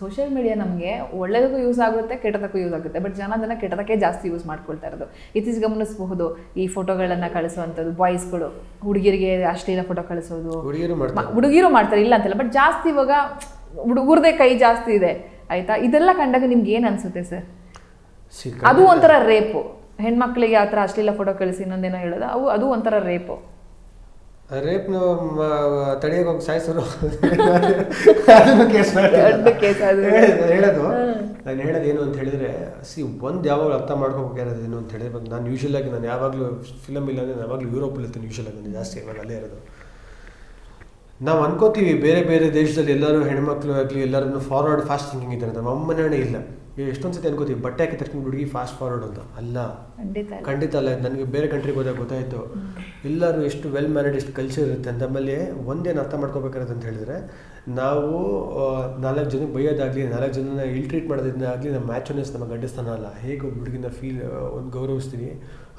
Social media ನಮಗೆ ಒಳ್ಳೆದಕ್ಕೂ use ಆಗುತ್ತೆ ಕೆಟ್ಟದಕ್ಕೂ use ಆಗುತ್ತೆ. ಬಟ್ ಜನ ಅದನ್ನು ಕೆಟ್ಟದಕ್ಕೆ ಜಾಸ್ತಿ ಯೂಸ್ ಮಾಡ್ಕೊಳ್ತಾ ಇರೋದು. ಇತ್ತೀಚೆಗೆ ಗಮನಿಸಬಹುದು ಈ ಫೋಟೋಗಳನ್ನು ಕಳಿಸುವಂಥದ್ದು ಬಾಯ್ಸ್ಗಳು ಹುಡುಗಿರಿಗೆ ಅಶ್ಲೀಲ ಫೋಟೋ ಕಳಿಸೋದು. ಹುಡುಗಿರು ಮಾಡ್ತಾರೆ. ಇಲ್ಲ ಅಂತಲ್ಲ ಬಟ್ ಜಾಸ್ತಿ ಇವಾಗ ಹುಡುಗರದೇ ಕೈ ಜಾಸ್ತಿ ಇದೆ ಆಯ್ತಾ? ಇದೆಲ್ಲ ಕಂಡಾಗ ನಿಮ್ಗೆ ಏನು ಅನಿಸುತ್ತೆ ಸರ್? ಅದು ಒಂಥರ ರೇಪು ಹೆಣ್ಮಕ್ಳಿಗೆ ಆ ಥರ ಅಶ್ಲೀಲ ಫೋಟೋ ಕಳಿಸಿ ಇನ್ನೊಂದೇನೋ ಹೇಳೋದು ಅವು ಅದು ಒಂಥರ ರೇಪು ರೇಪ್ನ ತಡೆಯೋಕೆ ಹೋಗಿ ಸಾಯಿಸೋರು? ಅದನ್ನು ಕೇಸ್ ಹೇಳೋದು ನಾನು ಹೇಳೋದು ಏನು ಅಂತ ಹೇಳಿದ್ರೆ ಸಿ ಒಂದು ಯಾವಾಗಲೂ ಅರ್ಥ ಮಾಡ್ಕೋಬೇಕಾಗಿರೋದು ಏನು ಅಂತ ಹೇಳಿದ್ರೆ ನಾನು ಯೂಶಲ್ ಆಗಿ ನಾನು ಯಾವಾಗಲೂ ಫಿಲಮ್ ಇಲ್ಲ ಅಂದರೆ ನಾನು ಯಾವಾಗಲೂ ಯೂರೋಪಲ್ಲಿ ಇರ್ತೀನಿ ಯೂಶಲ್ ಆಗಿ ನಾನು ಜಾಸ್ತಿ ಇವಾಗ ಅಲ್ಲೇ ಇರೋದು. ನಾವು ಅನ್ಕೋತೀವಿ ಬೇರೆ ಬೇರೆ ದೇಶದಲ್ಲಿ ಎಲ್ಲರೂ ಹೆಣ್ಮಕ್ಳು ಆಗಲಿ ಎಲ್ಲರನ್ನು ಫಾರ್ವರ್ಡ್ ಫಾಸ್ಟ್ ಥಿಂಕಿಂಗ್ ಇದ್ದಾರೆ. ನಮ್ಮ ಅಮ್ಮನೇ ಇಲ್ಲ. ಎಷ್ಟೊಂದು ಸತಿ ಅನ್ಕೋತೀವಿ ಬಟ್ಟೆ ಹಾಕಿದ ತಕ್ಷಣ ಹುಡುಗಿ ಫಾಸ್ಟ್ ಫಾರ್ವರ್ಡ್ ಅಂತ. ಅಲ್ಲ. ಖಂಡಿತ ಅಲ್ಲ. ನನಗೆ ಬೇರೆ ಕಂಟ್ರಿಗೆ ಹೋದಾಗ ಗೊತ್ತಾಯಿತು. ಎಲ್ಲರೂ ಎಷ್ಟು ವೆಲ್ ಮ್ಯಾನೇಡ್ ಎಷ್ಟು ಕಲ್ಚರ್ ಇರುತ್ತೆ ಅಂತ ಆಮೇಲೆ ಒಂದೇನು ಅರ್ಥ ಮಾಡ್ಕೋಬೇಕಾಗತ್ತೆ ಅಂತ ಹೇಳಿದ್ರೆ ನಾವು ನಾಲ್ಕು ಜನಕ್ಕೆ ಬೈಯೋದಾಗಲಿ ನಾಲ್ಕು ಜನನ ಇಲ್ ಟ್ರೀಟ್ ಮಾಡೋದ್ರಿಂದ ಆಗಲಿ ನಮ್ಮ ಮ್ಯಾಚೋನೆಸ್ ನಮ್ಮ ಗಂಡಸ್ಥಾನ ಅಲ್ಲ. ಹೇಗೆ ಒಬ್ಬ ಹುಡುಗಿನ ಫೀಲ್ ಒಂದು ಗೌರವಿಸ್ತೀವಿ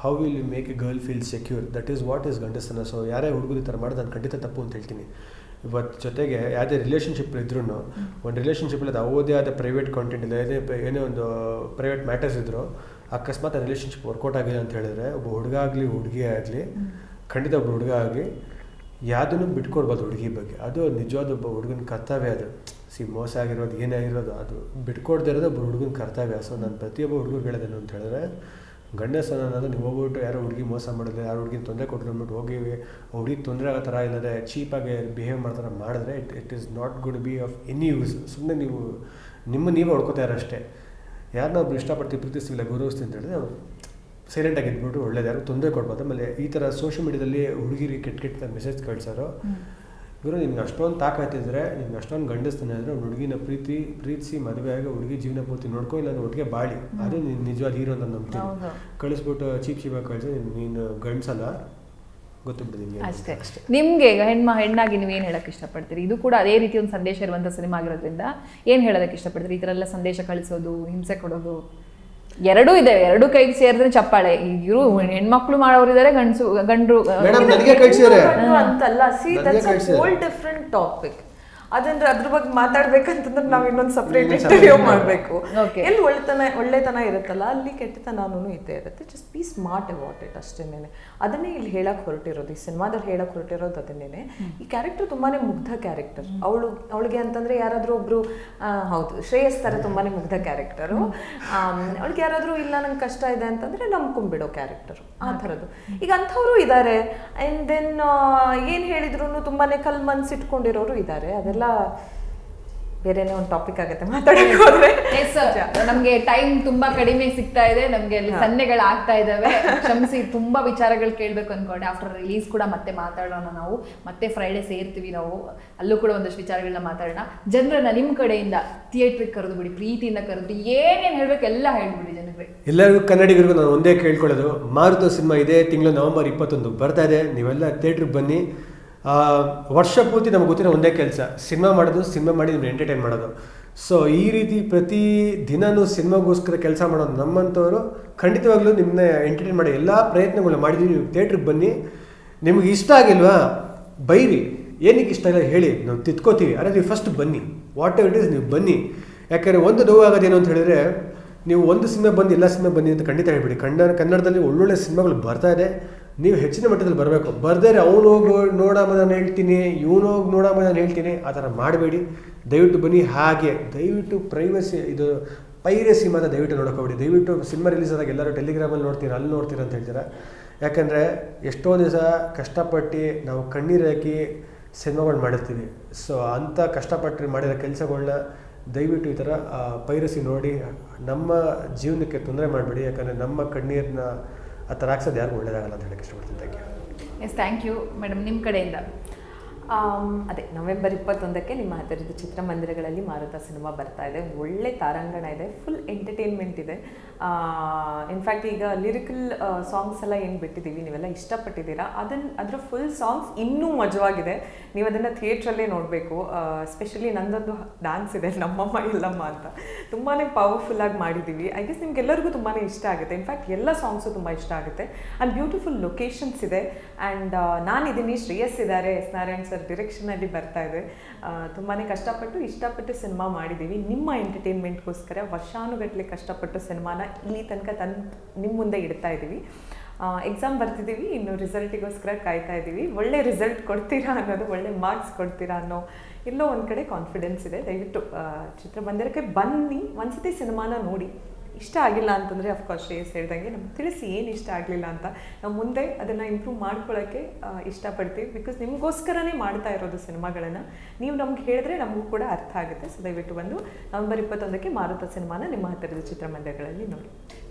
how will you make a girl feel secure that is what is ಗಂಡಸ್ಥಾನ so ಯಾರೇ ಹುಡುಗರು ಈ ಥರ ಮಾಡೋದು ನಾನು ಖಂಡಿತ ತಪ್ಪು ಅಂತ ಹೇಳ್ತೀನಿ. ಇವತ್ತು ಜೊತೆಗೆ ಯಾವುದೇ ರಿಲೇಷನ್ಶಿಪ್ ಇದ್ರೂ ಒಂದು ರಿಲೇಷನ್ಶಿಪ್ಪಲ್ಲಿ ಅದು ಯಾವುದೇ ಆದ ಪ್ರೈವೇಟ್ ಕಾಂಟೆಂಟ್ ಇಲ್ಲ ಏನೇ ಏನೇ ಒಂದು ಪ್ರೈವೇಟ್ ಮ್ಯಾಟರ್ಸ್ ಇದ್ದರೂ ಅಕಸ್ಮಾತ್ ಆ ರಿಲೇಷನ್ಶಿಪ್ ವರ್ಕೌಟ್ ಆಗಿಲ್ಲ ಅಂತ ಹೇಳಿದ್ರೆ ಒಬ್ಬ ಹುಡುಗ ಆಗಲಿ ಹುಡುಗಿ ಆಗಲಿ ಖಂಡಿತ ಒಬ್ಬ ಹುಡುಗ ಆಗಲಿ ಯಾವುದನ್ನು ಬಿಟ್ಕೊಡ್ಬೋದು ಹುಡುಗಿ ಬಗ್ಗೆ. ಅದು ನಿಜವಾದ ಒಬ್ಬ ಹುಡುಗನ ಕರ್ತವ್ಯ ಅದು. ಸಿ ಮೋಸ ಆಗಿರೋದು ಏನೇ ಆಗಿರೋದು ಅದು ಬಿಟ್ಕೊಡ್ದೇ ಇರೋದು ಒಬ್ಬ ಹುಡುಗನ ಕರ್ತವ್ಯ. ಸೊ ನಾನು ಪ್ರತಿಯೊಬ್ಬ ಹುಡುಗರು ಹೇಳೋದೇನು ಅಂತ ಹೇಳಿದ್ರೆ ಗಂಡಸನ ಅನ್ನೋದು ನೀವು ಹೋಗ್ಬಿಟ್ಟು ಯಾರೋ ಹುಡುಗಿ ಮೋಸ ಮಾಡಿದ್ರೆ, ಯಾರು ಹುಡುಗಿನ ತೊಂದರೆ ಕೊಟ್ಟರು ಅಂದ್ಬಿಟ್ಟು ಹೋಗಿ, ಹುಡುಗಿಗೆ ತೊಂದರೆ ಆಗೋ ಥರ ಇಲ್ಲದೆ ಚೀಪಾಗಿ ಬಿಹೇವ್ ಮಾಡ್ತಾರೆ ಮಾಡಿದ್ರೆ it it is not good be of any use ಸುಮ್ಮನೆ ನೀವು, ನಿಮ್ಮ ನೀವೇ ಹೊಡ್ಕೋತಾ ಅಷ್ಟೇ. ಯಾರನ್ನ ಒಬ್ರು ಇಷ್ಟಪಡ್ತೀವಿ ಪ್ರೀತಿಸ್ತಿಲ್ಲ ಗೌರವಿಸ್ತೀವಿ ಅಂತ ಹೇಳಿದ್ರೆ ಸೈಲೆಂಟಾಗಿ ಇದ್ಬಿಟ್ಟು ಒಳ್ಳೇದು ಯಾರು ತೊಂದರೆ ಕೊಡ್ಬೋದು ಆಮೇಲೆ ಈ ಥರ ಸೋಷಿಯಲ್ ಮೀಡಿಯಾದಲ್ಲಿ ಹುಡುಗಿರಿಗೆ ಕೆಟ್ಟ ಕೆಟ್ಟ ಮೆಸೇಜ್ ಕಳ್ಸೋರು ಗುರು ನಿಮ್ಗೆ ಅಷ್ಟೊಂದು ತಾಕತ್ತಿದ್ರೆ ನಿಮ್ಗೆ ಅಷ್ಟೊಂದು ಗಂಡಸ್ತಾನೆ ಅಂದರೆ ಒಂದು ಹುಡುಗಿನ ಪ್ರೀತಿ ಪ್ರೀತಿಸಿ ಮದುವೆ ಆಗಿ ಹುಡುಗಿ ಜೀವನ ಪೂರ್ತಿ ನೋಡ್ಕೊ ಇಲ್ಲ ಅಂದ್ರೆ ಒಟ್ಟಿಗೆ ಬಾಳಿ. ಅದು ನೀನು ನಿಜವಾದ ಹೀರೋ ಅಂತ ನಂಬ್ತೀನಿ. ಕಳಿಸ್ಬಿಟ್ಟು ಚೀಪ್ ಚೀಪಾಗಿ ಕಳಿಸಿ ನೀನು ಗಂಡ್ಸಲ್ಲ ಅಷ್ಟೇ ನಿಮ್ಗೆ ಈಗ ಹೆಣ್ಮ ಹೆಣ್ಣಾಗಿ ನೀವು ಏನು ಹೇಳಕ್ ಇಷ್ಟಪಡ್ತೀರಿ? ಇದು ಕೂಡ ಅದೇ ರೀತಿ ಒಂದು ಸಂದೇಶ ಇರುವಂಥ ಸಿನಿಮಾ ಆಗಿರೋದ್ರಿಂದ ಏನು ಹೇಳೋದಕ್ಕೆ ಇಷ್ಟಪಡ್ತೀರಿ? ಈ ಥರ ಎಲ್ಲ ಸಂದೇಶ ಕಳಿಸೋದು ಹಿಂಸೆ ಕೊಡೋದು? ಎರಡೂ ಇದೆ ಎರಡು ಕೈಗೆ ಸೇರಿದ್ರೆ ಚಪ್ಪಾಳೆ. ಇವರು ಹೆಣ್ಮಕ್ಳು ಮಾಡೋರಿದ್ದಾರೆ ಗಂಡಸು ಗಂಡ್ರು ಅಂತಲ್ಲ. See that's. Whole different topic ಅದಂದ್ರೆ ಅದ್ರ ಬಗ್ಗೆ ಮಾತಾಡ್ಬೇಕಂತಂದ್ರೆ ನಾವ್ ಇನ್ನೊಂದು ಸಪ್ರೇಟ್ ಇಂಟರ್ವ್ಯೂ ಮಾಡ್ಬೇಕು. ಎಲ್ಲಿ ಒಳ್ಳೆತನ ಒಳ್ಳೆತನ ಇರುತ್ತಲ್ಲ ಅಲ್ಲಿ ಕೆಟ್ಟತನೂ ಇದ್ದೇ ಇರುತ್ತೆ. Just be smart about it ಅಷ್ಟೇನೆ ಅದನ್ನೇ ಇಲ್ಲಿ ಹೇಳಕ್ ಹೊರಟಿರೋದು ಈ ಸಿನಿಮಾದಲ್ಲಿ ಹೇಳಕ್ ಹೊರಟಿರೋದು ಅದನ್ನೇನೆ. ಈ ಕ್ಯಾರೆಕ್ಟರ್ ತುಂಬಾನೇ ಮುಗ್ಧ ಕ್ಯಾರೆಕ್ಟರ್ ಅವಳು ಅವಳಿಗೆ ಅಂತಂದ್ರೆ ಯಾರಾದ್ರೂ ಒಬ್ರು ಹೌದು ಶ್ರೇಯಸ್ ತರ ತುಂಬಾನೇ ಮುಗ್ಧ ಕ್ಯಾರೆಕ್ಟರು ಅವಳಿಗೆ ಯಾರಾದ್ರೂ ಇಲ್ಲ ನಂಗೆ ಕಷ್ಟ ಇದೆ ಅಂತಂದ್ರೆ ನಂಬ್ಕೊಂಡ್ಬಿಡೋ ಕ್ಯಾರೆಕ್ಟರ್ ಆ ಥರದ್ದು. ಈಗ ಅಂಥವ್ರು ಇದ್ದಾರೆ ಆ್ಯಂಡ್ ದೆನ್ ಏನು ಹೇಳಿದ್ರು ತುಂಬಾನೇ ಕಲ್ ಮನ್ಸಿಟ್ಕೊಂಡಿರೋರು ಇದ್ದಾರೆ ಅದೆಲ್ಲ ಬೇರೆನೇ ಒಂದು ಟಾಪಿಕ್ ಆಗುತ್ತೆ. ಮಾತಾಡಕ್ಕೆ ಹೋದ್ರೆ. ನಮ್ಗೆ ಟೈಮ್ ತುಂಬಾ ಕಡಿಮೆ ಸಿಗ್ತಾ ಇದೆ. ನಮ್ಗೆ ಅಲ್ಲಿ ಸನ್ನೆಗಳು ಆಗ್ತಾ ಇದಾವೆ. ಕ್ಷಮಿಸಿ ತುಂಬಾ ವಿಚಾರಗಳು ಕೇಳ್ಬೇಕು ಅನ್ಕೊಂಡೆ. ಆಫ್ಟರ್ ರಿಲೀಸ್ ಕೂಡ ಮತ್ತೆ ಮಾತಾಡೋಣ ನಾವು. ಮತ್ತೆ ಫ್ರೈಡೆ ಸೇರ್ತೀವಿ ನಾವು. ಅಲ್ಲೂ ಕೂಡ ಒಂದಷ್ಟು ವಿಚಾರಗಳನ್ನ ಮಾತಾಡೋಣ. ಜನರನ್ನ ನಿಮ್ ಕಡೆಯಿಂದ ಥಿಯೇಟ್ರಿಗೆ ಕರೆದು ಬಿಡಿ ಪ್ರೀತಿಯಿಂದ ಕರೆದು ಏನೇನು ಹೇಳ್ಬೇಕು ಎಲ್ಲ ಹೇಳ್ಬಿಡಿ ಜನರಿಗೆ. ಎಲ್ಲರಿಗೂ ಕನ್ನಡಿಗರಿಗೂ ನಾನು ಒಂದೇ ಕೇಳ್ಕೊಳ್ಳೋದು. ಮಾರುತ ಸಿನಿಮಾ ಇದೆ ತಿಂಗಳು ನವೆಂಬರ್ ಇಪ್ಪತ್ತೊಂದು ಬರ್ತಾ ಇದೆ. ನೀವೆಲ್ಲ ಥಿಯೇಟ್ರಿಗೆ ಬನ್ನಿ. ವರ್ಷ ಪೂರ್ತಿ ನಮ್ಗೆ ಗೊತ್ತಿರೋ ಒಂದೇ ಕೆಲಸ. ಸಿನಿಮಾ ಮಾಡೋದು, ಸಿನಿಮಾ ಮಾಡಿ ನಿಮ್ಗೆ ಎಂಟರ್ಟೈನ್ ಮಾಡೋದು. ಸೊ ಈ ರೀತಿ ಪ್ರತಿ ದಿನನೂ ಸಿನಿಮಾಗೋಸ್ಕರ ಕೆಲಸ ಮಾಡೋದು ನಮ್ಮಂಥವರು. ಖಂಡಿತವಾಗ್ಲೂ ನಿಮ್ಮನ್ನ ಎಂಟರ್ಟೈನ್ ಮಾಡಿ ಎಲ್ಲ ಪ್ರಯತ್ನಗಳು ಮಾಡಿದ್ದೀವಿ ನೀವು ಥಿಯೇಟ್ರಿಗೆ ಬನ್ನಿ. ನಿಮ್ಗೆ ಇಷ್ಟ ಆಗಿಲ್ವಾ? ಬೈರಿ. ಏನಕ್ಕೆ ಇಷ್ಟ ಇಲ್ಲ ಹೇಳಿ. ನಾವು ತಿತ್ಕೋತೀವಿ ಅರೆ, ನೀವು ಫಸ್ಟ್ ಬನ್ನಿ. ವಾಟ್ ಎವರ್ ಇಟ್ ಇಸ್ ನೀವು ಬನ್ನಿ. ಯಾಕಂದರೆ ಒಂದು ನೋವು ಆಗೋದೇನು ಅಂತ ಹೇಳಿದ್ರೆ, ನೀವು ಒಂದು ಸಿನಿಮಾ ಬಂದು ಎಲ್ಲ ಸಿನಿಮಾ ಬನ್ನಿ ಅಂತ ಖಂಡಿತ ಹೇಳ್ಬಿಡಿ. ಕನ್ನಡ, ಕನ್ನಡದಲ್ಲಿ ಒಳ್ಳೊಳ್ಳೆ ಸಿನಿಮಾಗಳು ಬರ್ತಾ ಇದೆ. ನೀವು ಹೆಚ್ಚಿನ ಮಟ್ಟದಲ್ಲಿ ಬರಬೇಕು. ಬರ್ದೇ ಅವನು ಹೋಗಿ ನೋಡಮ್ಮ ನಾನು ಹೇಳ್ತೀನಿ, ಇವನು ಹೋಗಿ ನೋಡಮ್ಮ ನಾನು ಹೇಳ್ತೀನಿ, ಆ ಥರ ಮಾಡಬೇಡಿ. ದಯವಿಟ್ಟು ಬನ್ನಿ ಹಾಗೆ. ದಯವಿಟ್ಟು ಪ್ರೈವಸಿ ಇದು ಪೈರಸಿ ಮಾತ್ರ ದಯವಿಟ್ಟು ನೋಡೋಕೋಬೇಡಿ. ದಯವಿಟ್ಟು ಸಿನಿಮಾ ರಿಲೀಸ್ ಆದಾಗ ಎಲ್ಲರೂ ಟೆಲಿಗ್ರಾಮಲ್ಲಿ ನೋಡ್ತೀರಾ, ಅಲ್ಲಿ ನೋಡ್ತೀರಾ ಅಂತ ಹೇಳ್ತೀರಾ? ಯಾಕಂದರೆ ಎಷ್ಟೋ ದಿವಸ ಕಷ್ಟಪಟ್ಟು ನಾವು ಕಣ್ಣೀರು ಹಾಕಿ ಸಿನಿಮಾಗಳು ಮಾಡಿರ್ತೀವಿ. ಸೊ ಅಂಥ ಕಷ್ಟಪಟ್ಟು ಮಾಡಿರೋ ಕೆಲಸಗಳನ್ನ ದಯವಿಟ್ಟು ಈ ಥರ ಪೈರಸಿ ನೋಡಿ, ನಮ್ಮ ಜೀವನಕ್ಕೆ ತೊಂದರೆ ಮಾಡಬೇಡಿ. ಯಾಕಂದರೆ ನಮ್ಮ ಕಣ್ಣೀರನ್ನ ಆ ಥರ ಹಾಕ್ಸೋದು ಯಾರಿಗೂ ಒಳ್ಳೇದಾಗಲ್ಲ ಅಂತ ಹೇಳಕ್ಕೆ ಇಷ್ಟಪಡ್ತೀನಿ. Thank you yes thank you madam ನಿಮ್ಮ ಕಡೆಯಿಂದ. ಅದೇ, ನವೆಂಬರ್ ಇಪ್ಪತ್ತೊಂದಕ್ಕೆ ನಿಮ್ಮ ಹತ್ತಿರದ ಚಿತ್ರಮಂದಿರಗಳಲ್ಲಿ ಮಾರುತ ಸಿನಿಮಾ ಬರ್ತಾ ಇದೆ. ಒಳ್ಳೆ ತಾರಾಂಗಣ ಇದೆ ಫುಲ್ ಎಂಟರ್ಟೈನ್ಮೆಂಟ್ ಇದೆ. ಇನ್ಫ್ಯಾಕ್ಟ್ ಈಗ ಲಿರಿಕಲ್ ಸಾಂಗ್ಸ್ ಎಲ್ಲ ಏನು ಬಿಟ್ಟಿದ್ದೀವಿ, ನೀವೆಲ್ಲ ಇಷ್ಟಪಟ್ಟಿದ್ದೀರಾ? ಅದನ್ನು ಅದರ ಫುಲ್ ಸಾಂಗ್ಸ್ ಇನ್ನೂ ಮಜವಾಗಿದೆ. ನೀವು ಅದನ್ನು ಥಿಯೇಟ್ರಲ್ಲೇ ನೋಡಬೇಕು. ಸ್ಪೆಷಲಿ ನಂದೊಂದು ಡ್ಯಾನ್ಸ್ ಇದೆ, ನಮ್ಮಮ್ಮ ಇಲ್ಲಮ್ಮ ಅಂತ. ತುಂಬಾ ಪವರ್ಫುಲ್ಲಾಗಿ ಮಾಡಿದ್ದೀವಿ. ಐ ಗೆಸ್ ನಿಮ್ಗೆಲ್ಲರಿಗೂ ತುಂಬಾ ಇಷ್ಟ ಆಗುತ್ತೆ. ಇನ್ಫ್ಯಾಕ್ಟ್ ಎಲ್ಲ ಸಾಂಗ್ಸು ತುಂಬ ಇಷ್ಟ ಆಗುತ್ತೆ. ಆ್ಯಂಡ್ ಬ್ಯೂಟಿಫುಲ್ ಲೊಕೇಶನ್ಸ್ ಇದೆ. ಆ್ಯಂಡ್ ನಾನಿದ್ದೀನಿ, ಶ್ರೇಯಸ್ ಇದ್ದಾರೆ, ಎಸ್ ನಾರಾಯಣ್ ಸರ್ ಸರ್ ಡಿರೆಕ್ಷನಲ್ಲಿ ಬರ್ತಾ ಇದೆ. ತುಂಬಾ ಕಷ್ಟಪಟ್ಟು ಇಷ್ಟಪಟ್ಟು ಸಿನಿಮಾ ಮಾಡಿದ್ದೀವಿ ನಿಮ್ಮ ಎಂಟರ್ಟೈನ್ಮೆಂಟ್ಗೋಸ್ಕರ ವರ್ಷಾನುಗಟ್ಟಲೆ ಕಷ್ಟಪಟ್ಟು ಸಿನಿಮಾನ ಇಲ್ಲಿ ತನಕ ತನ್ ನಿಮ್ಮ ಮುಂದೆ ಇಡ್ತಾ ಇದ್ದೀವಿ ಎಕ್ಸಾಮ್ ಬರ್ತಿದ್ದೀವಿ ಇನ್ನು ರಿಸಲ್ಟಿಗೋಸ್ಕರ ಕಾಯ್ತಾ ಇದ್ದೀವಿ ಒಳ್ಳೆ ರಿಸಲ್ಟ್ ಕೊಡ್ತೀರಾ ಅನ್ನೋದು, ಒಳ್ಳೆ ಮಾರ್ಕ್ಸ್ ಕೊಡ್ತೀರಾ ಅನ್ನೋ ಎಲ್ಲೋ ಒಂದು ಕಡೆ ಕಾನ್ಫಿಡೆನ್ಸ್ ಇದೆ. ದಯವಿಟ್ಟು ಚಿತ್ರಮಂದಿರಕ್ಕೆ ಬನ್ನಿ. ಒಂದ್ಸತಿ ಸಿನಿಮಾನ ನೋಡಿ. ಇಷ್ಟ ಆಗಿಲ್ಲ ಅಂತಂದರೆ ಅಫ್ಕೋರ್ಸ್ ಶ್ರೇಯಸ್ ಹೇಳ್ದಂಗೆ ನಮ್ಗೆ ತಿಳಿಸಿ ಏನು ಇಷ್ಟ ಆಗಲಿಲ್ಲ ಅಂತ. ನಾವು ಮುಂದೆ ಅದನ್ನು ಇಂಪ್ರೂವ್ ಮಾಡ್ಕೊಳ್ಳೋಕ್ಕೆ ಇಷ್ಟಪಡ್ತೀವಿ. ಬಿಕಾಸ್ ನಿಮಗೋಸ್ಕರನೇ ಮಾಡ್ತಾ ಇರೋದು ಸಿನಿಮಾಗಳನ್ನು. ನೀವು ನಮ್ಗೆ ಹೇಳಿದ್ರೆ ನಮಗೂ ಕೂಡ ಅರ್ಥ ಆಗುತ್ತೆ. ಸೊ ದಯವಿಟ್ಟು ಬಂದು ನವೆಂಬರ್ ಇಪ್ಪತ್ತೊಂದಕ್ಕೆ ಮಾರುತ ಸಿನಿಮಾನ ನಿಮ್ಮ ಹತ್ತಿರದ ಚಿತ್ರಮಂದಿರಗಳಲ್ಲಿ ನೋಡಿ.